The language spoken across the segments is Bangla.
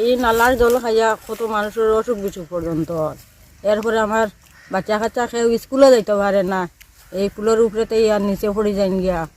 এই নালার জল খাইয়া কত মানুষের অসুখ বিসুখ পর্যন্ত। এরপরে আমার বাচ্চা কাচ্চা খেয়েও স্কুলে যাইতে পারে না। এই পুলের উপরেতে আর নিচে পড়ে যাই গিয়া হয়।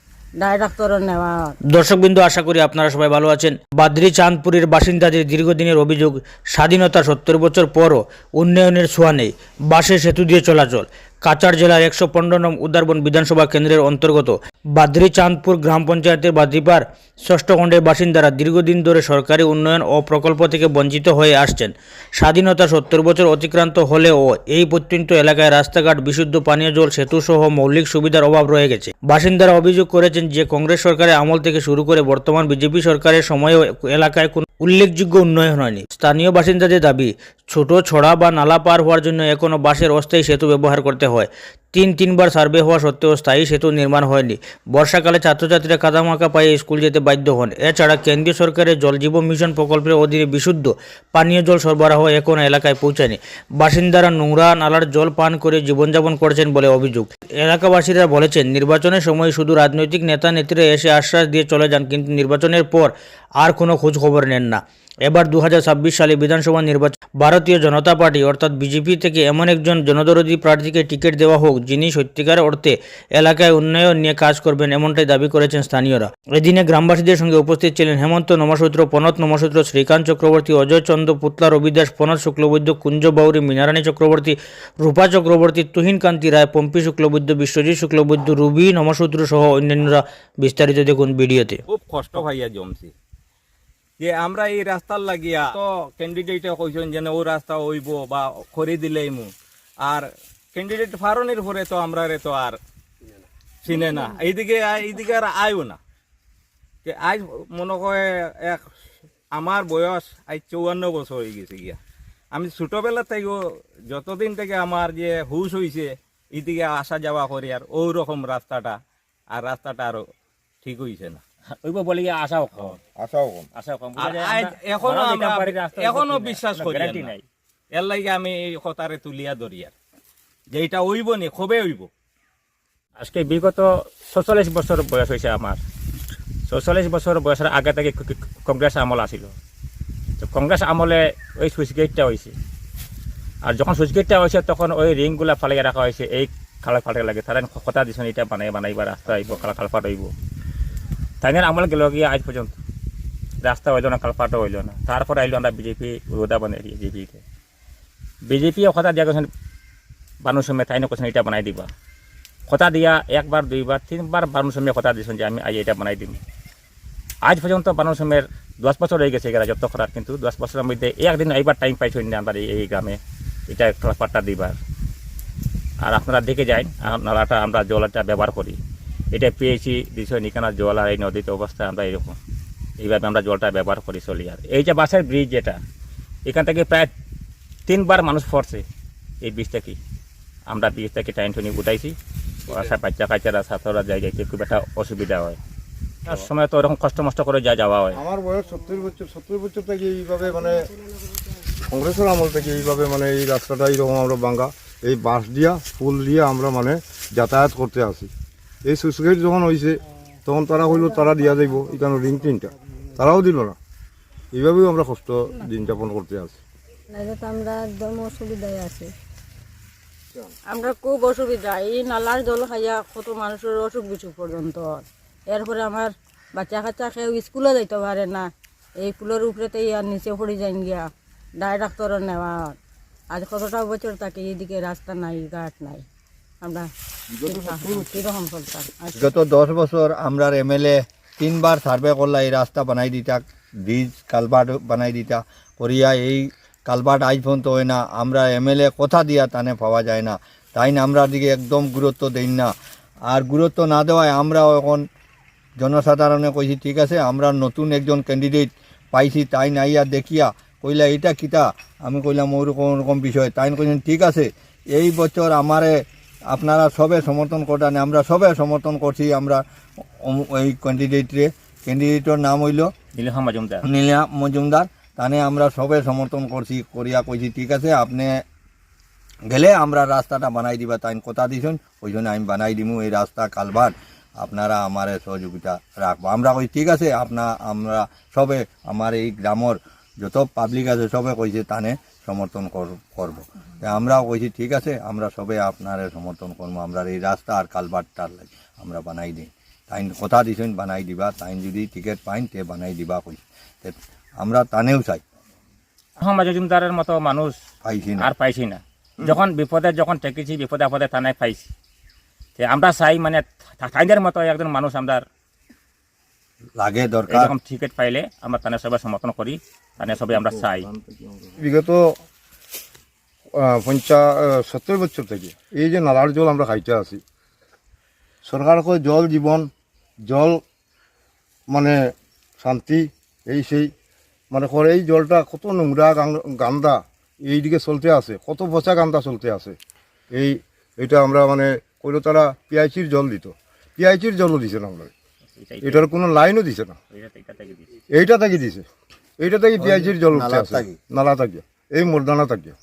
আশা করি আপনারা সবাই ভালো আছেন। বাদ্রি চাঁদপুরের বাসিন্দাদের দীর্ঘদিনের অভিযোগ, স্বাধীনতা সত্তর বছর পরও উন্নয়নের ছোঁয়া নেই। বাসে সেতু দিয়ে চলাচল। কাচার জেলার একশো পনেরো নং উদারবন বিধানসভা কেন্দ্রের অন্তর্গত বাদ্রি চাঁদপুর গ্রাম পঞ্চায়েতের বাদ্রিপার ষষ্ঠ খণ্ডের বাসিন্দারা দীর্ঘদিন ধরে সরকারি উন্নয়ন ও প্রকল্প থেকে বঞ্চিত হয়ে আসছেন। স্বাধীনতা সত্তর বছর অতিক্রান্ত হলেও এই প্রত্যন্ত এলাকায় রাস্তাঘাট, বিশুদ্ধ পানীয় জল সেতু সহ মৌলিক সুবিধার অভাব রয়ে গেছে। বাসিন্দারা অভিযোগ করেছেন যে, কংগ্রেস সরকারের আমল থেকে শুরু করে বর্তমান বিজেপি সরকারের সময়েও এলাকায় কোনো উল্লেখযোগ্য উন্নয়ন হয়নি। স্থানীয় বাসিন্দাদের দাবি, ছোট ছড়া বা নালা পার হওয়ার জন্য এখনও বাসের অস্থায়ী সেতু ব্যবহার করতে হয় তিন তিনবার সার্ভে হওয়া সত্ত্বেও স্থায়ী সেতু নির্মাণ হয়নি। বর্ষাকালে ছাত্রছাত্রীরা কাদামাকা পায়ে স্কুল যেতে বাধ্য হন। এছাড়া কেন্দ্রীয় সরকারের জল জীবন মিশন প্রকল্পের অধীনে বিশুদ্ধ পানীয় জল সরবরাহ এখনও এলাকায় পৌঁছায়নি। বাসিন্দারা নোংরা নালার জল পান করে জীবনযাপন করছেন বলে অভিযোগ। এলাকাবাসীরা বলেছেন, নির্বাচনের সময় শুধু রাজনৈতিক নেতা নেত্রীরা এসে আশ্বাস দিয়ে চলে যান, কিন্তু নির্বাচনের পর আর কোনো খোঁজ খবর নেন না। এবার দু হাজার ছাব্বিশ সালে বিধানসভা নির্বাচন। ভারতীয় জনতা পার্টি, অর্থাৎ বিজেপি থেকে এমন একজন জনদরদী প্রার্থীকে টিকিট দেওয়া হোক যিনি সত্যিকার অর্থে এলাকায় উন্নয়ন নিয়ে কাজ করবেন এমনটাই দাবি করেছেন স্থানীয়রা। এদিনে গ্রামবাসীদের সঙ্গে উপস্থিত ছিলেন হেমন্ত নমসূত্র পনত নমসূত্র, শ্রীকান্ত চক্রবর্তী, অজয় চন্দ্র পুতলা, রবিদাস পনত শুক্লবৈদ্য, কুঞ্জ বাউরি, মীনারানী চক্রবর্তী, রূপা চক্রবর্তী, তুহিন কান্তি রায়, পম্পি শুক্লবৈদ্য, বিশ্বজিৎ শুক্লবৈদ্য, রুবি নমসূত্র সহ অন্যান্যরা। বিস্তারিত দেখুন ভিডিওতে। খুব কষ্ট ভাইয়া জমছি যে আমরা এই রাস্তার লাগিয়া তো ক্যান্ডিডেটে কইছেন যেন ও রাস্তা হইব বা করে দিলেই মু আর ক্যান্ডিডেট ফারনের পরে তো আমরা রে তো আর চিনে না। এইদিকে এইদিকে আর আয়ও না। যে আজ মনে করে এক আমার বয়স আজ চৌয়ান্ন বছর হয়ে গেছে গিয়া। আমি ছোটবেলা থেকেও যতদিন থেকে আমার যে হুশ হইছে এইদিকে আসা যাওয়া করি আর ওই রকম রাস্তাটা আর রাস্তাটা আরও ঠিক হয়েছে না। ওইব বলে আশাও কম। আশাও কম। আশাও কম। আর বোঝা যায় আজ আমরা এখনও এখনও বিশ্বাস করি নাই। এর লাগে আমি এই কথারে তুলিয়া ধরি আর। যে এটা হইব নি কবে হইব আজকে বিগত ছচল্লিশ বছর বয়স হয়েছে আমার ছচল্লিশ বছর বয়সের আগে থেকে কংগ্রেস আমল আসিল তো কংগ্রেস আমলে ওই সুইচ গেটটা হয়েছে আর যখন সুইচ গেটটা হয়েছে তখন ওই রিংগুলা ফালিয়ে রাখা হয়েছে এই খালা ফাটে লাগে। তারা কথা দিছেন এটা বানাই বানাইবা রাস্তা হইব খালা খালফাট হইব তাই আমল গেল গিয়ে আজ পর্যন্ত রাস্তা হইল না খালফাটও হইল না তারপর আইলো আমরা বিজেপি রোদা বানিয়ে বিজেপিতে বিজেপি কথা দিয়া গেছেন বানু সময় তাই কৈছেন এটা বানাই দিবা। কথা দিয়া একবার, দুইবার, তিনবার বানু সময় কথা দিয়েছেন যে, আমি আজ এটা বানাই দিম। আজ পর্যন্ত বানু সময়ের দশ বছর হয়ে গেছে এরা যত করার, কিন্তু দশ বছরের মধ্যে একদিন এইবার টাইম পাইছি না আমরা এই- গ্রামে। এটা পাট্টা দিবার। আর আপনারা দেখে আর নালাটা আমরা জলটা ব্যবহার করি। এটা পেয়েছি দিশয় নিকানা জল আর এই নদীতে অবস্থা আমরা এরকম। এইভাবে আমরা জলটা ব্যবহার করি চলি আর। এই যে বাসের ব্রিজ যেটা, এখান থেকে প্রায় তিনবার মানুষ পড়ছে এই ব্রিজ থেকে। আমরা ব্রিজ থেকে টাইম টুনি উঠাইছি আসা বাচ্চা কাচ্চারা ছাত্ররা যাইতে খুব একটা অসুবিধা হয়। তার সময় তো ওরকম কষ্ট মষ্ট করে যা যাওয়া হয়। আমার বয়স সত্তর বছর সত্তর বছর থেকে এইভাবে মানে কংগ্রেসের আমল থেকে এইভাবে মানে এই রাস্তাটা এইরকম আমরা বাঙ্গা। এই বাঁশ দিয়া ফুল দিয়ে আমরা মানে যাতায়াত করতে আসি। এই সুইচগেট যখন হয়েছে তখন তারা হইল তারা দিয়া যাইব এখানে রিং তিনটা তারাও দিল না। এইভাবেও আমরা কষ্ট দিন যাপন করতে আসি। আমরা একদম অসুবিধায় আছি। আমরা খুব অসুবিধা। এই নালার জল খাইয়া কত মানুষের অসুখ বিসুখ পর্যন্ত। এরপরে আমার বাচ্চা কাচ্চা খেয়েও স্কুলে যাইতে পারে না। এই পুলের উপরেতে আর নিচে পড়ে যাই গিয়া। ডাই ডাক্তারের নেওয়া আজ কতটা বছর থাকে এইদিকে রাস্তা নাই ঘাট নাই। আমরা কীরকম চলতাম। গত দশ বছর আমরার এমএলএ তিনবার সার্ভে করলা এই রাস্তা বানাই দিতা ব্রিজ কালভার্ট বানাই দিতা করিয়া এই কালভার্ট আজ পর্যন্ত হয় না আমরা এমএলএ কথা দিয়া তানে পাওয়া যায় না। তাই না আমরা দিকে একদম গুরুত্ব দেই না। আর গুরুত্ব না দেওয়ায় আমরা এখন জনসাধারণে কইছি ঠিক আছে আমরা নতুন একজন ক্যান্ডিডেট পাইছি তাই না নাইয়া দেখিয়া কইলা এটা কিতা? আমি কইলাম ওরকম ওরকম বিষয়। তাই কইলেন ঠিক আছে এই বছর আমারে আপনারা সবে সমর্থন করতেন আমরা সবে সমর্থন করছি আমরা এই ক্যান্ডিডেটরে ক্যান্ডিডেটের নাম হইল নীলহা মজুমদার। নীলা মজুমদার। তানে আমরা সবে সমর্থন করছি, করিয়া কইছি, ঠিক আছে, আপনি গেলে আমরা রাস্তাটা বানাই দিবা। তাই কথা দিছেন ওই জন্য আমি বানাই দিমু এই রাস্তা কালভার্ট আপনারা আমার সহযোগিতা রাখব। আমরা কই, ঠিক আছে, আপনা, আমরা সবে আমার এই গ্রামর যত পাবলিক আছে সবে কইছে তানে সমর্থন কর- করব। আমরাও কইছি, ঠিক আছে, আমরা সবে আপনারে সমর্থন করব আমরা এই রাস্তা আর কালবারটার লাগে আমরা বানাই দিই। তাই কথা দিছেন, বানাই দিবা। তাই যদি টিকিট পাইন, তে বানাই দিবা কইছে। আমরা তানেও চাই। জমিদারের মতো মানুষ পাইছি না। আর পাইছি না। যখন বিপদে যখন ঠেকেছি বিপদে আপদে থানায় পাইছি। আমরা চাই মানে তাইদের মতো একজন মানুষ আমরা লাগে দরকার। এরকম টিকিট পাইলে আমরা তানে সবাই সমর্থন করি তানে সবাই আমরা চাই। বিগত পঞ্চা সত্তর বছর থেকে এই যে নালার জল আমরা খাইতে আছি সরকার কয় জল জীবন জল মানে শান্তি এই সেই মানে করে এই জলটা কত নোংরা গান্দা এইদিকে চলতে আছে কত পচা গান্দা চলতে আছে। এই এটা আমরা মানে কইলো তারা পিআইসির জল দিত। পিআইসির জলও দিছে না আমরা। এটার কোনো লাইনও দিছে না। থেকে। এইটা থাকি দিছে। এইটা থাকি পিআইসির জল থাকি। নালা থাকিয়া এই মোরদানা থাকিয়া